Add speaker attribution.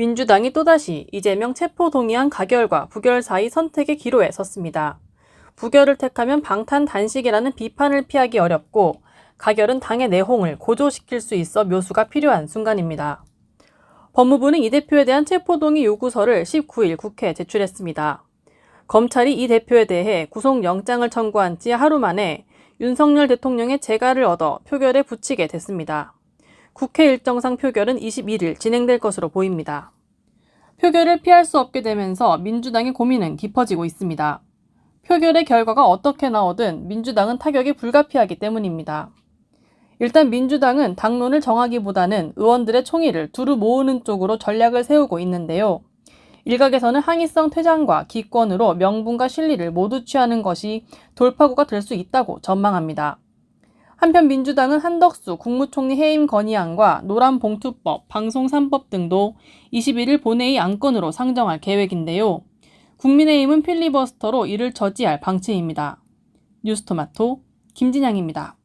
Speaker 1: 민주당이 또다시 이재명 체포 동의안 가결과 부결 사이 선택의 기로에 섰습니다. 부결을 택하면 방탄 단식이라는 비판을 피하기 어렵고 가결은 당의 내홍을 고조시킬 수 있어 묘수가 필요한 순간입니다. 법무부는 이 대표에 대한 체포동의 요구서를 19일 국회에 제출했습니다. 검찰이 이 대표에 대해 구속영장을 청구한 지 하루 만에 윤석열 대통령의 재가를 얻어 표결에 붙이게 됐습니다. 국회 일정상 표결은 21일 진행될 것으로 보입니다. 표결을 피할 수 없게 되면서 민주당의 고민은 깊어지고 있습니다. 표결의 결과가 어떻게 나오든 민주당은 타격이 불가피하기 때문입니다. 일단 민주당은 당론을 정하기보다는 의원들의 총의를 두루 모으는 쪽으로 전략을 세우고 있는데요. 일각에서는 항의성 퇴장과 기권으로 명분과 실리를 모두 취하는 것이 돌파구가 될 수 있다고 전망합니다. 한편 민주당은 한덕수 국무총리 해임 건의안과 노란봉투법, 방송 3법 등도 21일 본회의 안건으로 상정할 계획인데요. 국민의힘은 필리버스터로 이를 저지할 방침입니다. 뉴스토마토 김진양입니다.